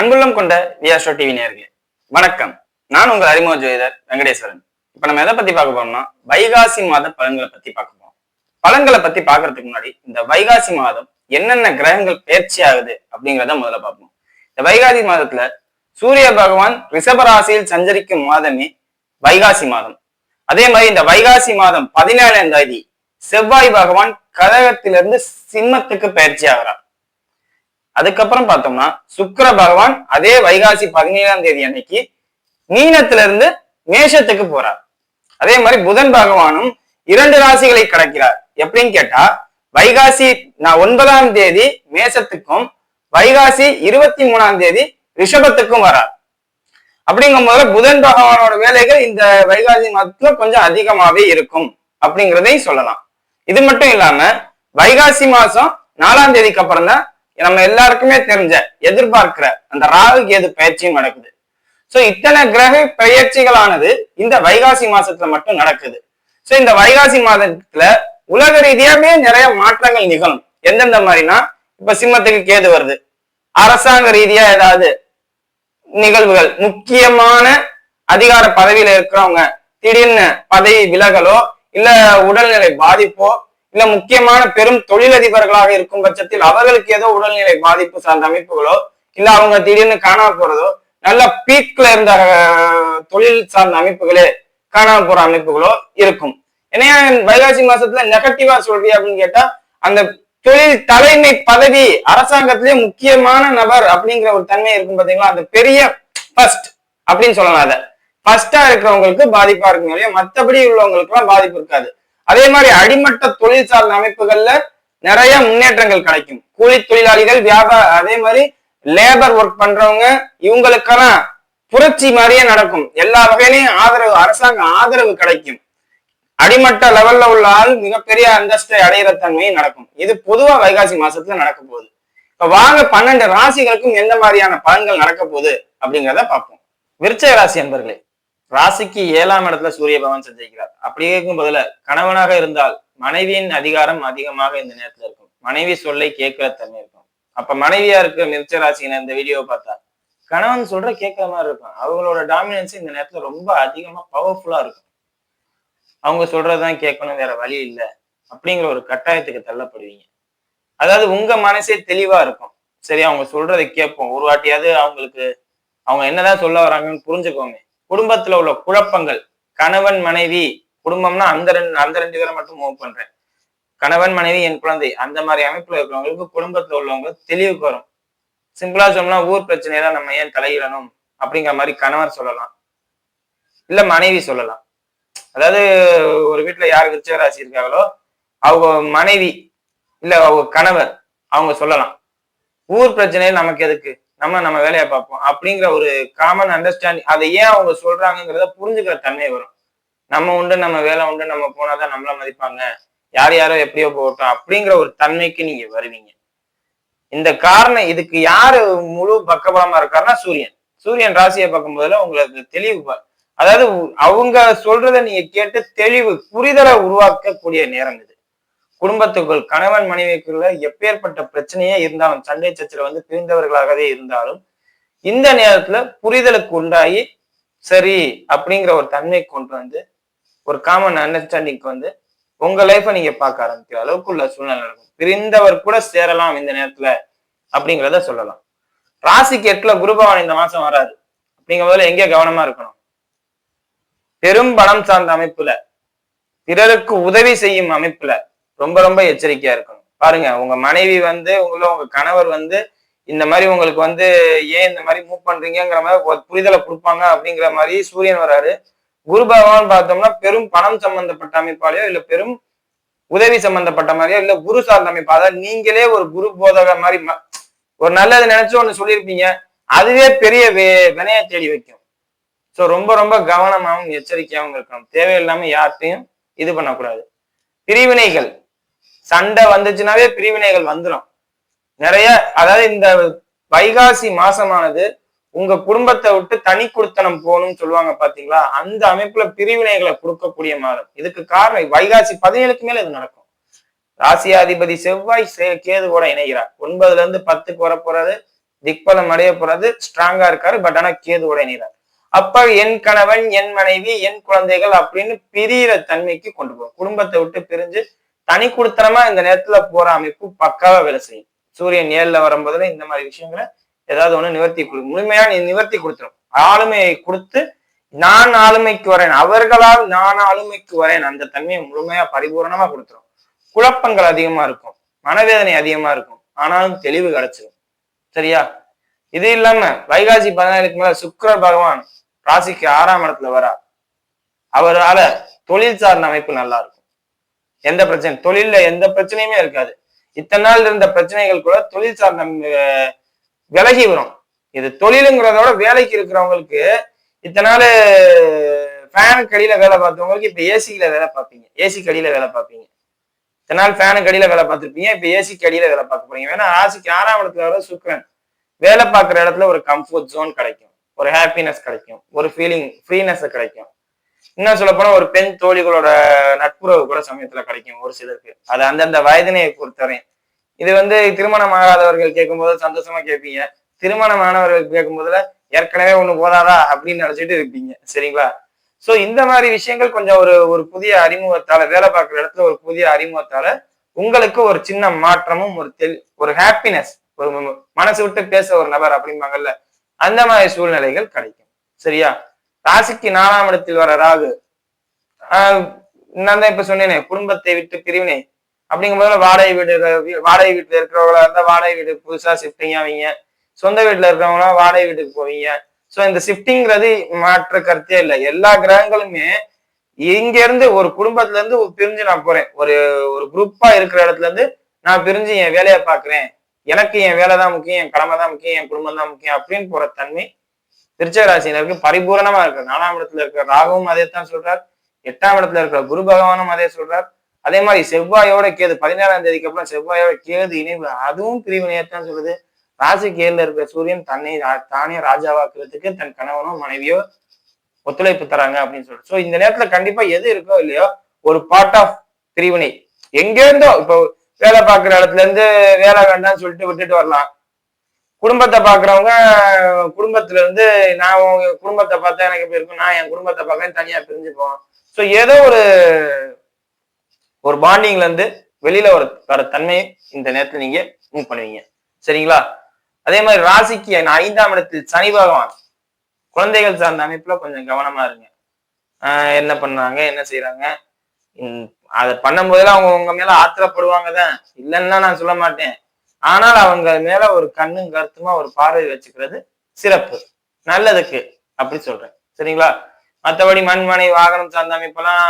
அன்புள்ளம் கொண்ட வியாஷோ டிவி நேர்களே வணக்கம். நான் உங்கள் அறிமுக ஜோதிடர் வெங்கடேஸ்வரன். இப்ப நம்ம எதை பத்தி பார்க்க போறோம்னா வைகாசி மாத பலன்களை பத்தி பார்க்க போறோம். பலன்களை பத்தி பாக்குறதுக்கு முன்னாடி இந்த வைகாசி மாதம் என்னென்ன கிரகங்கள் பயிற்சி ஆகுது அப்படிங்கிறத முதல்ல பார்ப்போம். இந்த வைகாசி மாதத்துல சூரிய பகவான் ரிஷபராசியில் சஞ்சரிக்கும் மாதமே வைகாசி மாதம். அதே மாதிரி இந்த வைகாசி மாதம் பதினேழாம் தேதி செவ்வாய் பகவான் கழகத்திலிருந்து சிம்மத்துக்கு பயிற்சி ஆகிறார். அதுக்கப்புறம் பார்த்தோம்னா சுக்கர பகவான் அதே வைகாசி பதினேழாம் தேதி அன்னைக்கு மீனத்திலிருந்து மேஷத்துக்கு போறார். அதே மாதிரி புதன் பகவானும் இரண்டு ராசிகளை கடக்கிறார். எப்படின்னு கேட்டா வைகாசி நான் ஒன்பதாம் தேதி மேஷத்துக்கும் வைகாசி இருபத்தி மூணாம் தேதி ரிஷபத்துக்கும் வரார். அப்படிங்கும் போது புதன் பகவானோட வேலைகள் இந்த வைகாசி மாதத்துல கொஞ்சம் அதிகமாவே இருக்கும் அப்படிங்கிறதையும் சொல்லலாம். இது மட்டும் இல்லாம வைகாசி மாசம் நாலாம் தேதிக்கு அப்புறம் தான் நம்ம எல்லாருக்குமே தெரிஞ்ச எதிர்பார்க்கிற அந்த ராகு கேது பயிற்சியும் நடக்குது. சோ இத்தனை கிரக பயிற்சிகளானது இந்த வைகாசி மாசத்துல மட்டும் நடக்குது. சோ இந்த வைகாசி மாதத்துல உலக ரீதியாவே நிறைய மாற்றங்கள் நிகழும். எந்தெந்த மாதிரினா இப்ப சிம்மத்துக்கு கேது வருது. அரசாங்க ரீதியா ஏதாவது நிகழ்வுகள் முக்கியமான அதிகார பதவியில இருக்கிறவங்க திடீர்னு பதவி விலகலோ இல்ல உடல்நிலை பாதிப்போ இல்ல முக்கியமான பெரும் தொழிலதிபர்களாக இருக்கும் பட்சத்தில் அவர்களுக்கு ஏதோ உடல்நிலை பாதிப்பு சார்ந்த அமைப்புகளோ இல்ல அவங்க திடீர்னு காணாம போறதோ நல்ல பீக்ல இருந்த தொழில் சார்ந்த அமைப்புகளே காணாம போற அமைப்புகளோ இருக்கும். ஏன்னா வைகாசி மாசத்துல நெகட்டிவா சொல்றியா அப்படின்னு கேட்டா அந்த தொழில் தலைமை பதவி அரசாங்கத்திலேயே முக்கியமான நபர் அப்படிங்கிற ஒரு தன்மை இருக்கும் பாத்தீங்களா? அந்த பெரிய ஃபர்ஸ்ட் அப்படின்னு சொல்லலாம் அதை. ஃபர்ஸ்டா இருக்கிறவங்களுக்கு பாதிப்பா இருக்கும் இல்லையா? மத்தபடி உள்ளவங்களுக்கு எல்லாம் பாதிப்பு இருக்காது. அதே மாதிரி அடிமட்ட தொழில் சார்ந்த அமைப்புகள்ல நிறைய முன்னேற்றங்கள் கிடைக்கும். கூலி தொழிலாளிகள் வியாபார அதே மாதிரி லேபர் ஒர்க் பண்றவங்க இவங்களுக்கெல்லாம் புரட்சி மாதிரியே நடக்கும். எல்லா வகையிலையும் ஆதரவு அரசாங்க ஆதரவு கிடைக்கும். அடிமட்ட லெவல்ல உள்ள ஆள் மிகப்பெரிய அந்தஸ்தை அடையிற தன்மையும் நடக்கும். இது பொதுவா வைகாசி மாசத்துல நடக்க போகுது. இப்ப வாங்க பன்னெண்டு ராசிகளுக்கும் எந்த மாதிரியான பலன்கள் நடக்க போகுது அப்படிங்கிறத பார்ப்போம். விருச்சய ராசி என்பர்களே ராசிக்கு ஏழாம் இடத்துல சூரிய பகவான் சஞ்சரிக்கிறார். அப்படி இருக்கும் பதில கணவனாக இருந்தால் மனைவியின் அதிகாரம் அதிகமாக இந்த நேரத்துல இருக்கும். மனைவி சொல்லை கேட்கிற தன்மை இருக்கும். அப்ப மனைவியா இருக்க மிருச்ச ராசியினர் இந்த வீடியோவை பார்த்தா கணவன் சொல்ற கேட்கிற மாதிரி இருக்கும். அவங்களோட டாமினன்ஸ் இந்த நேரத்துல ரொம்ப அதிகமா பவர்ஃபுல்லா இருக்கும். அவங்க சொல்றதுதான் கேட்கணும் வேற வழி இல்லை அப்படிங்கிற ஒரு கட்டாயத்துக்கு தள்ளப்படுவீங்க. அதாவது உங்க மனசே தெளிவா இருக்கும். சரி அவங்க சொல்றதை கேட்போம். ஒரு வாட்டியாவது அவங்களுக்கு அவங்க என்னதான் சொல்ல வராங்கன்னு புரிஞ்சுக்கோங்க. குடும்பத்துல உள்ள குழப்பங்கள் கணவன் மனைவி குடும்பம்னா அந்த ரெண்டு அந்த ரெண்டு பேரை மட்டும் மூவ் பண்றேன். கணவன் மனைவி என் குழந்தை அந்த மாதிரி அமைப்புல இருக்கிறவங்களுக்கு குடும்பத்துல உள்ளவங்க தெளிவுக்கு வரும். சிம்பிளா சொன்னா ஊர் பிரச்சனையெல்லாம் நம்ம ஏன் தலையிடணும் அப்படிங்கிற மாதிரி கணவர் சொல்லலாம். இல்ல மனைவி சொல்லலாம். அதாவது ஒரு வீட்டுல யார் விருச்சகராசி இருக்காங்களோ அவங்க மனைவி இல்ல அவங்க கணவர் அவங்க சொல்லலாம். ஊர் பிரச்சனையில் நமக்கு எதுக்கு? நம்ம நம்ம வேலையை பார்ப்போம். அப்படிங்கிற ஒரு காமன் அண்டர்ஸ்டாண்டிங் அதை ஏன் அவங்க சொல்றாங்கிறத புரிஞ்சுக்கிற தன்மை வரும். நம்ம உண்டு நம்ம வேலை உண்டு நம்ம போனாதான் நம்மள மதிப்பாங்க. யார் யாரோ எப்படியோ போகட்டும் அப்படிங்கிற ஒரு தன்மைக்கு நீங்க வருவீங்க. இந்த காரணம் இதுக்கு யாரு முழு பக்கபலமா இருக்காருன்னா சூரியன். சூரியன் ராசியை பார்க்கும்போதுல உங்களுக்கு தெளிவு அதாவது அவங்க சொல்றத நீங்க கேட்டு தெளிவு புரிதலை உருவாக்கக்கூடிய நேரம் இது. குடும்பத்துக்குள் கணவன் மனைவிக்குள்ள எப்பேற்பட்ட பிரச்சனையே இருந்தாலும் சண்டை சச்சரவு வந்து பிரிந்தவர்களாகவே இருந்தாலும் இந்த நேரத்துல புரிதலுக்கு உண்டாகி சரி அப்படிங்கிற ஒரு தன்மை கொண்டு வந்து ஒரு காமன் அண்டர்ஸ்டாண்டிங்க்கு வந்து உங்க லைஃபை நீங்க பார்க்க ஆரம்பிக்கிற அளவுக்கு உள்ள சூழ்நிலை நடக்கும். பிரிந்தவர் கூட சேரலாம் இந்த நேரத்துல அப்படிங்கிறத சொல்லலாம். ராசிக்கு எட்டுல குருபவன் இந்த மாசம் வராது அப்படிங்கும் போது எங்க கவனமா இருக்கணும்? பெரும் பணம் சார்ந்த அமைப்புல பிறருக்கு உதவி செய்யும் அமைப்புல ரொம்ப ரொம்ப எச்சரிக்கையா இருக்கணும். பாருங்க உங்க மனைவி வந்து உங்கள உங்க கணவர் வந்து இந்த மாதிரி உங்களுக்கு வந்து ஏன் இந்த மாதிரி மூவ் பண்றீங்கிற மாதிரி ஒரு புரிதலை கொடுப்பாங்க அப்படிங்கிற மாதிரி சூரியன் வராரு. குரு பகவான் பார்த்தோம்னா பெரும் பணம் சம்பந்தப்பட்ட அமைப்பாலேயோ இல்ல பெரும் உதவி சம்பந்தப்பட்ட மாதிரியோ இல்ல குரு சார்ந்த அமைப்பு அதாவது நீங்களே ஒரு குரு போதக மாதிரி ஒரு நல்லது நினைச்சு ஒண்ணு சொல்லியிருப்பீங்க. அதுவே பெரிய வே- வினைய தேடி வைக்கும். சோ ரொம்ப ரொம்ப கவனமாகவும் எச்சரிக்கையாகவும் இருக்கணும். தேவையில்லாம யார்கிட்டையும் இது பண்ணக்கூடாது. பிரிவினைகள். சண்டை வந்துச்சுனாவே பிரிவினைகள் வந்துடும் நிறைய அதாவது இந்த வைகாசி மாசமானது உங்க குடும்பத்தை விட்டு தனி குடுத்தனம் போகணும்னு சொல்லுவாங்க பாத்தீங்களா? அந்த அமைப்புல பிரிவினைகளை கொடுக்கக்கூடிய மாதம். இதுக்கு காரணம் வைகாசி பதினேழுக்கு மேல இது நடக்கும். ராசியாதிபதி செவ்வாய் கேது கூட இணைகிறார். ஒன்பதுல இருந்து பத்துக்கு வர போறாரு திக்பலம் அடைய போறது ஸ்ட்ராங்கா இருக்காரு பட் ஆனா கேதுவோட இணைகிறார். அப்ப என் கணவன் என் மனைவி என் குழந்தைகள் அப்படின்னு பிரியிற தன்மைக்கு கொண்டு போகும். குடும்பத்தை விட்டு பிரிஞ்சு தனி குடுத்தனமா இந்த நேரத்துல போற அமைப்பு பக்காவா வேலை செய்யும். சூரியன் ஏழுல வரும்போதுல இந்த மாதிரி விஷயங்களை ஏதாவது ஒண்ணு நிவர்த்தி கொடு முழுமையா நீ நிவர்த்தி கொடுத்துரும். ஆளுமையை கொடுத்து நான் ஆளுமைக்கு வரேன். அவர்களால் நான் ஆளுமைக்கு வரேன். அந்த தன்மையை முழுமையா பரிபூரணமா கொடுத்துரும். குழப்பங்கள் அதிகமா இருக்கும். மனவேதனை அதிகமா இருக்கும். ஆனாலும் தெளிவு கிடைச்சிடும் சரியா? இது இல்லாம வைகாசி பதினாலுக்கு மேல சுக்கிர பகவான் ராசிக்கு ஆறாம் இடத்துல வரா அவரால தொழில் சார்ந்த அமைப்பு நல்லா இருக்கும். எந்த பிரச்சனை தொழில்ல எந்த பிரச்சனையுமே இருக்காது. இத்தனை நாள் இருந்த பிரச்சனைகள் கூட தொழில் சார்ந்த விலகி வரும். இது தொழிலுங்கிறதோட வேலைக்கு இருக்கிறவங்களுக்கு இத்தனை நாள் ஃபேனுக்கு அடியில் வேலை பார்த்தவங்களுக்கு இப்ப ஏசியில வேலை பார்ப்பீங்க. ஏசி கடியில வேலை பார்ப்பீங்க. இத்தனை நாள் ஃபேனுக்கு அடியில் வேலை பார்த்துருப்பீங்க. இப்ப ஏசி கடியில வேலை பார்க்க போறீங்க. வேணா ஆசிக்கு ஆறாம் இடத்துல வர சுக்கரன் வேலை பார்க்குற இடத்துல ஒரு கம்ஃபர்ட் ஜோன் கிடைக்கும். ஒரு ஹாப்பினஸ் கிடைக்கும். ஒரு ஃபீலிங் ஃப்ரீனஸ் கிடைக்கும். இன்னும் சொல்ல போனா ஒரு பெண் தோழிகளோட நட்புறவு கூட சமயத்துல கிடைக்கும் ஒரு சிலருக்கு. அது அந்தந்த வயதினை பொறுத்தவரையும். இது வந்து திருமணம் ஆகாதவர்கள் கேட்கும்போது சந்தோஷமா கேட்பீங்க. திருமணமானவர்கள் கேட்கும்போதுல ஏற்கனவே ஒண்ணு போதாதா அப்படின்னு நினைச்சிட்டு இருப்பீங்க. சரிங்களா? சோ இந்த மாதிரி விஷயங்கள் கொஞ்சம் ஒரு ஒரு புதிய அறிமுகத்தால வேலை பார்க்குற இடத்துல ஒரு புதிய அறிமுகத்தால உங்களுக்கு ஒரு சின்ன மாற்றமும் ஒரு தெளி ஒரு ஹாப்பினஸ் ஒரு மனசு விட்டு பேச ஒரு நபர் அப்படிம்பாங்கல்ல அந்த மாதிரி சூழ்நிலைகள் கிடைக்கும். சரியா? ராசிக்கு நாலாம் இடத்தில் வர ராகு ஆஹ் நான் தான் இப்ப சொன்னேனே குடும்பத்தை விட்டு பிரிவினை. அப்படிங்கும் போதுல வாடகை வீடு வாடகை வீட்டுல இருக்கிறவங்களா இருந்தா வாடகை வீடு புதுசா ஷிஃப்டிங் ஆவீங்க சொந்த வீட்டுல இருக்கிறவங்களா வாடகை வீட்டுக்கு போவீங்க. சோ இந்த ஷிஃப்டிங்கிறது மாற்ற கருத்தே இல்லை. எல்லா கிரகங்களுமே இங்க இருந்து ஒரு குடும்பத்துல இருந்து பிரிஞ்சு நான் போறேன். ஒரு ஒரு குரூப்பா இருக்கிற இடத்துல இருந்து நான் பிரிஞ்சு என் வேலையை பாக்குறேன் எனக்கு என் வேலை தான் முக்கியம் என் கடமை தான் முக்கியம் என் குடும்பம் தான் முக்கியம் அப்படின்னு போற தன்மை விருச்சிக ராசினருக்கு பரிபூரணமா இருக்கு நாலாம் இடத்துல இருக்கிற ராகுவும் அதே தான் சொல்றார். எட்டாம் இடத்துல இருக்கிற குரு பகவானும் அதே சொல்றார். அதே மாதிரி செவ்வாயோட கேது பதினேழாம் தேதிக்கு அப்புறம் செவ்வாயோட கேது இணைவு அதுவும் பிரிவினையத்தான் சொல்லுது. ராசி கேதுல இருக்கிற சூரியன் தன்னை தானே ராஜாவாக்குறதுக்கு தன் கணவனோ மனைவியோ ஒத்துழைப்பு தராங்க அப்படின்னு சொல்லிட்டு சோ இந்த நேரத்துல கண்டிப்பா எது இருக்கோ இல்லையோ ஒரு பார்ட் ஆஃப் பிரிவினை. எங்க இருந்தோ இப்போ வேலை பார்க்குற இடத்துல இருந்து வேலை வேண்டாம்னு சொல்லிட்டு விட்டுட்டு வரலாம். குடும்பத்தை பார்க்குறவங்க குடும்பத்துல இருந்து நான் உங்க குடும்பத்தை பார்த்தா எனக்கு எப்படி இருக்கும் நான் என் குடும்பத்தை பார்க்கறேன் தனியா பிரிஞ்சுப்போம். ஸோ ஏதோ ஒரு ஒரு பாண்டிங்ல இருந்து வெளியில ஒரு வர தன்மையை இந்த நேரத்துல நீங்க மூவ் பண்ணுவீங்க. சரிங்களா? அதே மாதிரி ராசிக்கு ஐந்தாம் இடத்தில் சனி பகவான். குழந்தைகள் சார்ந்த அமைப்புல கொஞ்சம் கவனமா இருங்க. என்ன பண்ணாங்க என்ன செய்யறாங்க அதை பண்ணும்போதெல்லாம் அவங்க உங்க மேல ஆத்திரப்படுவாங்க தான் இல்லைன்னா நான் சொல்ல மாட்டேன். ஆனால் அவங்க மேல ஒரு கண்ணும் கருத்துமா ஒரு பார்வை வச்சுக்கிறது சிறப்பு. நல்லதுக்கு அப்படி சொல்றேன். சரிங்களா? மற்றபடி மண்மனை வாகனம் சார்ந்த அமைப்பெல்லாம்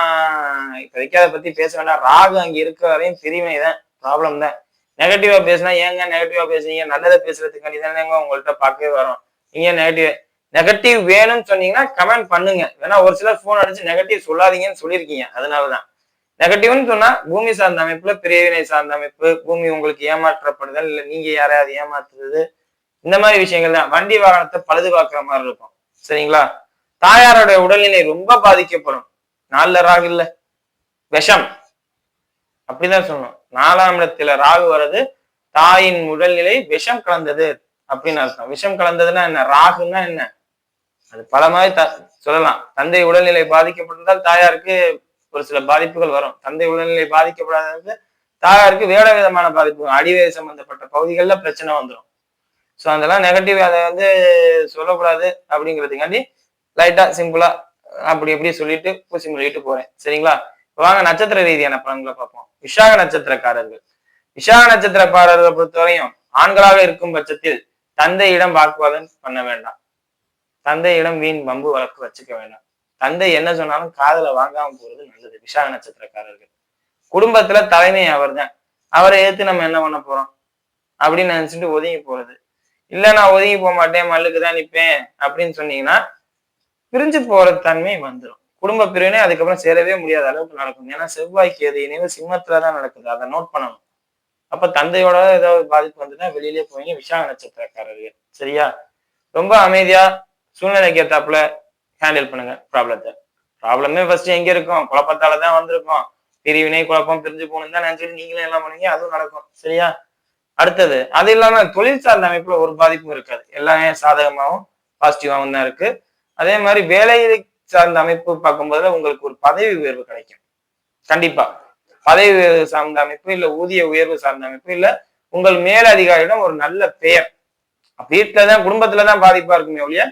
இப்போதைக்கு அதை பத்தி பேச வேண்டாம். ராகு அங்க இருக்க வரையும் பிரிவினை தான் ப்ராப்ளம் தான். நெகட்டிவா பேசினா ஏங்க நெகட்டிவா பேசுறீங்க நல்லதை பேசுறதுக்காண்டி தானேங்க உங்கள்கிட்ட பார்க்கவே வரும். நீங்க நெகட்டிவ் நெகட்டிவ் வேணும்னு சொன்னீங்கன்னா கமெண்ட் பண்ணுங்க. வேணா ஒரு சிலர் ஃபோன் அடிச்சு நெகட்டிவ் சொல்லாதீங்கன்னு சொல்லியிருக்கீங்க. அதனாலதான். நெகட்டிவ்னு சொன்னா பூமி சார்ந்த அமைப்புல பிரிவினை சார்ந்த அமைப்பு பூமி உங்களுக்கு ஏமாற்றப்படுதல் இல்ல நீங்க யாரையாவது ஏமாத்துறது இந்த மாதிரி விஷயங்கள் தான் வண்டி வாகனத்தை பழுது பார்க்குற மாதிரி இருக்கும். சரிங்களா? தாயாரோட உடல்நிலை ரொம்ப பாதிக்கப்படும். நாலுல ராகு இல்ல. விஷம். அப்படிதான் சொல்லணும். நாலாம் இடத்துல ராகு வர்றது தாயின் உடல்நிலை விஷம் கலந்தது அப்படின்னு அர்த்தம். விஷம் கலந்ததுன்னா என்ன? ராகுன்னா என்ன? அது பல மாதிரி த சொல்லலாம். தந்தை உடல்நிலை பாதிக்கப்பட்டிருந்தால் தாயாருக்கு ஒரு சில பாதிப்புகள் வரும். தந்தை உடல்நிலை பாதிக்கப்படாதது தாயாருக்கு வேற விதமான பாதிப்பு அடிவேறு சம்பந்தப்பட்ட பகுதிகளில் பிரச்சனை வந்துடும் ஸோ அதெல்லாம் நெகட்டிவ் அதை வந்து சொல்லக்கூடாது அப்படிங்கிறதுக்காண்டி லைட்டா சிம்பிளா அப்படி எப்படி சொல்லிட்டு பூசி மொழிட்டு போறேன். சரிங்களா? வாங்க நட்சத்திர ரீதியான பலன்களை பார்ப்போம். விஷாக நட்சத்திரக்காரர்கள். விஷாக நட்சத்திரக்காரர்களை பொறுத்தவரையும் ஆண்களாக இருக்கும் பட்சத்தில் தந்தையிடம் வாக்குவாதம் பண்ண வேண்டாம். தந்தையிடம் வீண் வம்பு வழக்கு வச்சுக்க வேண்டாம். தந்தை என்ன சொன்னாலும் காதுல வாங்காம போறது நல்லது. விஷாக நட்சத்திரக்காரர்கள். குடும்பத்துல தலைமை அவர்தான். அவரை ஏத்து நம்ம என்ன பண்ண போறோம்? அப்படின்னு நினைச்சிட்டு ஒதுங்கி போறது. இல்ல நான் ஒதுங்கி போக மாட்டேன் மல்லுக்கு தான் நிப்பேன் அப்படின்னு சொன்னீங்கன்னா பிரிஞ்சு போற தன்மை வந்துடும் குடும்ப பிரிவினை அதுக்கப்புறம் சேரவே முடியாத அளவுக்கு நடக்கும். ஏன்னா செவ்வாய்க்கு எது இணைவு சிம்மத்துல தான் நடக்குது. அதை நோட் பண்ணணும். அப்ப தந்தையோட ஏதாவது பாதிப்பு வந்துன்னா வெளியிலே போவீங்க. விஷாக நட்சத்திரக்காரர்கள். சரியா? ரொம்ப அமைதியா சூழ்நிலைக்கு ஏத்தாப்புல ஹேண்டில் பண்ணுங்க. ப்ராப்ளத்தை ப்ராப்ளமே ஃபர்ஸ்ட் எங்க இருக்கும்? குழப்பத்தால தான் வந்திருக்கும். பிரிவினை குழப்பம் பிரிஞ்சு போகணும் தான் நினைச்சிட்டு நீங்களே எல்லாம் பண்ணுவீங்க அதுவும் நடக்கும். சரியா? அடுத்தது அது இல்லாம தொழில் சார்ந்த அமைப்புல ஒரு பாதிப்பும் இருக்காது. எல்லாமே சாதகமாகவும் பாசிட்டிவாகவும் தான் இருக்கு. அதே மாதிரி வேலை சார்ந்த அமைப்பு பார்க்கும்போது உங்களுக்கு ஒரு பதவி உயர்வு கிடைக்கும். கண்டிப்பா. பதவி உயர்வு சார்ந்த அமைப்பு இல்ல ஊதிய உயர்வு சார்ந்த அமைப்பு இல்ல உங்கள் மேலதிகாரியிடம் ஒரு நல்ல பெயர். வீட்டுலதான் குடும்பத்துலதான் பாதிப்பா இருக்குமே ஒழிய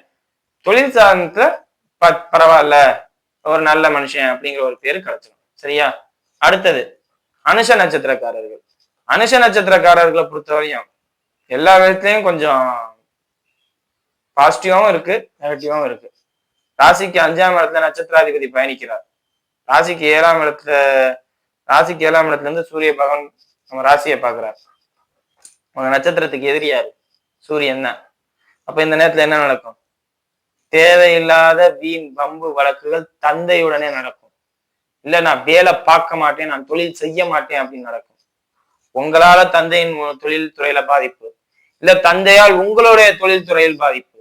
தொழில் சார்ந்த பரவாயில்ல ஒரு நல்ல மனுஷன் அப்படிங்கிற ஒரு பேரு கிடைச்சிடும் சரியா? அடுத்தது அனுஷ நட்சத்திரக்காரர்கள். அனுஷ நட்சத்திரக்காரர்களை பொறுத்தவரையும் எல்லா விதத்துலயும் கொஞ்சம் பாசிட்டிவாகவும் இருக்கு நெகட்டிவாகவும் இருக்கு. ராசிக்கு அஞ்சாம் இடத்துல நட்சத்திராதிபதி பயணிக்கிறார். ராசிக்கு ஏழாம் இடத்துல ராசிக்கு ஏழாம் இடத்துல இருந்து சூரிய பகவான் நம்ம ராசியை பார்க்கிறார். உங்க நட்சத்திரத்துக்கு எதிரியாரு. சூரியன் தான். அப்ப இந்த நேரத்துல என்ன நடக்கும்? தேவையில்லாத வீண் வம்பு வழக்குகள் தந்தையுடனே நடக்கும். இல்ல நான் வேலை பார்க்க மாட்டேன் நான் தொழில் செய்ய மாட்டேன் அப்படின்னு நடக்கும். உங்களால தந்தையின் தொழில் துறையில பாதிப்பு. இல்ல தந்தையால் உங்களுடைய தொழில் துறையில் பாதிப்பு.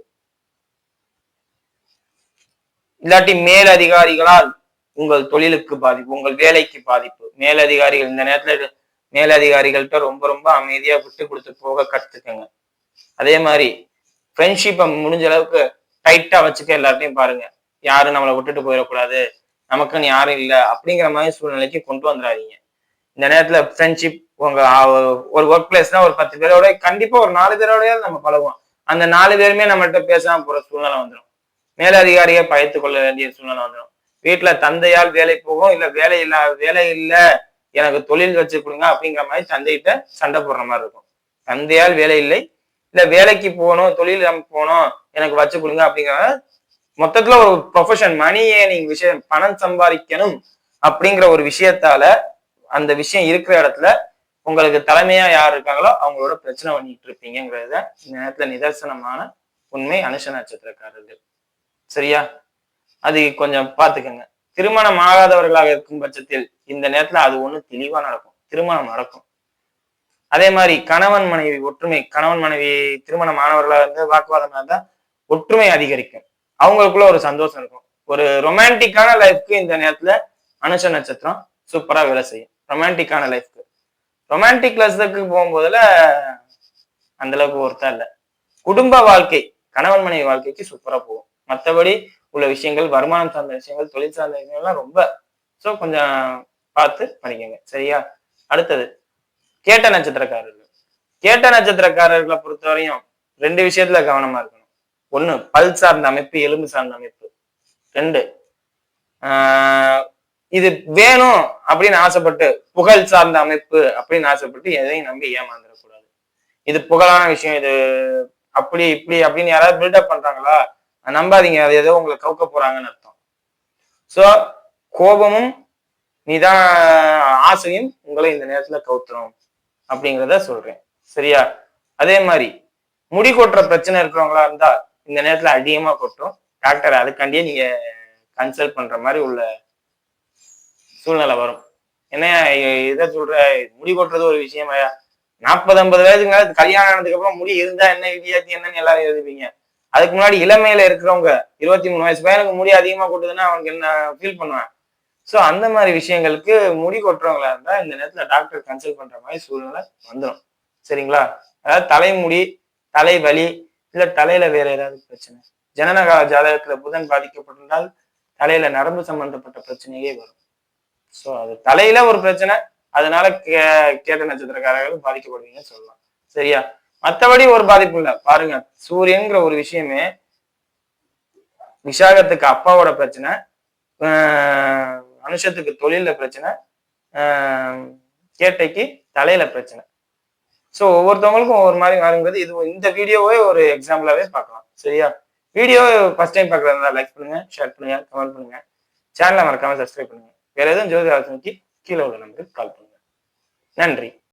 இல்லாட்டி மேலதிகாரிகளால் உங்கள் தொழிலுக்கு பாதிப்பு உங்கள் வேலைக்கு பாதிப்பு. மேலதிகாரிகள் இந்த நேரத்துல மேலதிகாரிகள்கிட்ட ரொம்ப ரொம்ப அமைதியா விட்டு கொடுத்து போக கத்துக்கங்க. அதே மாதிரி ஃப்ரெண்ட்ஷிப்பை முடிஞ்ச அளவுக்கு டைட்டா வச்சுக்க எல்லார்ட்டையும் பாருங்க. யாரும் நம்மளை விட்டுட்டு போயிடக்கூடாது. நமக்குன்னு யாரும் இல்லை. அப்படிங்கிற மாதிரி சூழ்நிலைக்கு கொண்டு வந்துடாதீங்க. இந்த நேரத்துல ஃப்ரெண்ட்ஷிப் உங்க ஒரு ஒர்க் பிளேஸ்னா ஒரு பத்து பேரோட கண்டிப்பா ஒரு நாலு பேரோடய நம்ம பழகுவோம். அந்த நாலு பேருமே நம்மகிட்ட பேசாம போற சூழ்நிலை வந்துடும் மேலதிகாரியை பயத்து கொள்ள வேண்டிய சூழ்நிலை வந்துடும் வீட்டுல தந்தையால் வேலை போகும் இல்ல வேலை இல்ல வேலை இல்ல எனக்கு தொழில் வச்சு கொடுங்க அப்படிங்கிற மாதிரி தந்தைகிட்ட சண்டை போடுற மாதிரி இருக்கும். தந்தையால் வேலை இல்லை. இல்ல வேலைக்கு போகணும் தொழில் நம்ம போகணும் எனக்கு வச்சு கொடுங்க அப்படிங்கிற மொத்தத்துல ஒரு ப்ரொஃபஷன் மணி நீங்க விஷயம் பணம் சம்பாதிக்கணும் அப்படிங்கிற ஒரு விஷயத்தால அந்த விஷயம் இருக்கிற இடத்துல உங்களுக்கு தலைமையா யார் இருக்காங்களோ அவங்களோட பிரச்சனை பண்ணிட்டு இருப்பீங்கிறத இந்த நேரத்துல நிதர்சனமான உண்மை அனுஷ நட்சத்திரக்காரர்கள். சரியா? அது கொஞ்சம் பாத்துக்கோங்க திருமணம் ஆகாதவர்களாக இருக்கும் பட்சத்தில் இந்த நேரத்துல அது ஒண்ணு தெளிவா நடக்கும். திருமணம் நடக்கும். அதே மாதிரி கணவன் மனைவி ஒற்றுமை கணவன் மனைவி திருமணம் ஆனவர்களாக இருந்து வாக்குவாதம் இருந்தா ஒற்றுமை அதிகரிக்கும். அவங்களுக்குள்ள ஒரு சந்தோஷம் இருக்கும். ஒரு ரொமான்டிக்கான லைஃப்க்கு இந்த நேரத்துல அனுஷ நட்சத்திரம் சூப்பரா வேலை செய்யும். ரொமான்டிக்கான லைஃப்க்கு ரொமான்டிக் லஸ்க்கு போகும்போதுல அந்த அளவுக்கு ஒருத்தா இல்ல. குடும்ப வாழ்க்கை கணவன் மனைவி வாழ்க்கைக்கு சூப்பரா போகும். மற்றபடி உள்ள விஷயங்கள் வருமானம் சார்ந்த விஷயங்கள் தொழில் சார்ந்த விஷயங்கள்லாம் ரொம்ப ஸோ கொஞ்சம் பார்த்து பண்ணிக்கோங்க சரியா? அடுத்தது கேட்ட நட்சத்திரக்காரர்கள். கேட்ட நட்சத்திரக்காரர்களை பொறுத்தவரையும் ரெண்டு விஷயத்துல கவனமா இருக்கணும். ஒண்ணு பல் சார்ந்த அமைப்பு எலும்பு சார்ந்த அமைப்பு. ரெண்டு ஆஹ் இது வேணும் அப்படின்னு ஆசைப்பட்டு புகழ் சார்ந்த அமைப்பு அப்படின்னு ஆசைப்பட்டு எதையும் நம்பி ஏமாந்துடக்கூடாது இது புகழான விஷயம் இது அப்படி இப்படி அப்படின்னு யாராவது பில்டப் பண்றாங்களா? நம்பாதீங்க அது ஏதோ உங்களை கவுக்க போறாங்கன்னு அர்த்தம். சோ கோபமும் நிதான் ஆசையும் உங்களை இந்த நேரத்துல கவுத்துரும் அப்படிங்கிறத சொல்றேன். சரியா? அதே மாதிரி முடி கொட்டுற பிரச்சனை இருக்கிறவங்களா இருந்தா இந்த நேரத்துல அதிகமா கொட்டும். டாக்டர் அதுக்காண்டியே நீங்க கன்சல்ட் பண்ற மாதிரி உள்ள சூழ்நிலை வரும். என்ன இதை சொல்ற முடி கொட்டுறது ஒரு விஷயமாயா நாற்பது ஐம்பது வயதுக்கு மேல கல்யாணம் ஆனதுக்கு அப்புறம் முடி இருந்தா என்ன வித்தியாசம் என்னன்னு எல்லாரும் எழுதுவீங்க அதுக்கு முன்னாடி இளமையில இருக்கிறவங்க இருபத்தி மூணு வயசு பையனுக்கு முடி அதிகமா கொட்டுதுன்னா அவனுக்கு என்ன ஃபீல் பண்ணுவான்? ஸோ அந்த மாதிரி விஷயங்களுக்கு முடி கொட்டுறவங்களா இருந்தா இந்த நேரத்துல டாக்டர் கன்சல்ட் பண்ற மாதிரி சூழ்நிலை வந்துடும் சரிங்களா? அதாவது தலைமுடி தலைவலி இல்ல தலையில வேற ஏதாவது பிரச்சனை? ஜனனகால ஜாதகத்துல புதன் பாதிக்கப்பட்டிருந்தால் தலையில நரம்பு சம்பந்தப்பட்ட பிரச்சனையே வரும். ஸோ அது தலையில ஒரு பிரச்சனை அதனால கே கேட்ட நட்சத்திரக்காரர்கள் பாதிக்கப்படுவீங்கன்னு சொல்லலாம். சரியா? மற்றபடி ஒரு பாதிப்பு இல்லை. பாருங்க சூரியன்கிற ஒரு விஷயமே விசாகத்துக்கு அப்பாவோட பிரச்சனை ஆஹ் அனுஷத்துக்கு தொழில பிரச்சனை ஆஹ் கேட்டைக்கு தலையில பிரச்சனை. ஸோ ஒவ்வொருத்தவங்களுக்கும் ஒவ்வொரு மாதிரி வருங்கிறது இது இந்த வீடியோவே ஒரு எக்ஸாம்பிளாகவே பார்க்கலாம். சரியா? வீடியோ ஃபர்ஸ்ட் டைம் பார்க்குறதா லைக் பண்ணுங்க ஷேர் பண்ணுங்க கமெண்ட் பண்ணுங்க. சேனலை மறக்காம சப்ஸ்கிரைப் பண்ணுங்க. வேற எதுவும் ஜோதி ஆலோசனைக்கு கீழே உள்ள நம்பருக்கு கால் பண்ணுங்க. நன்றி.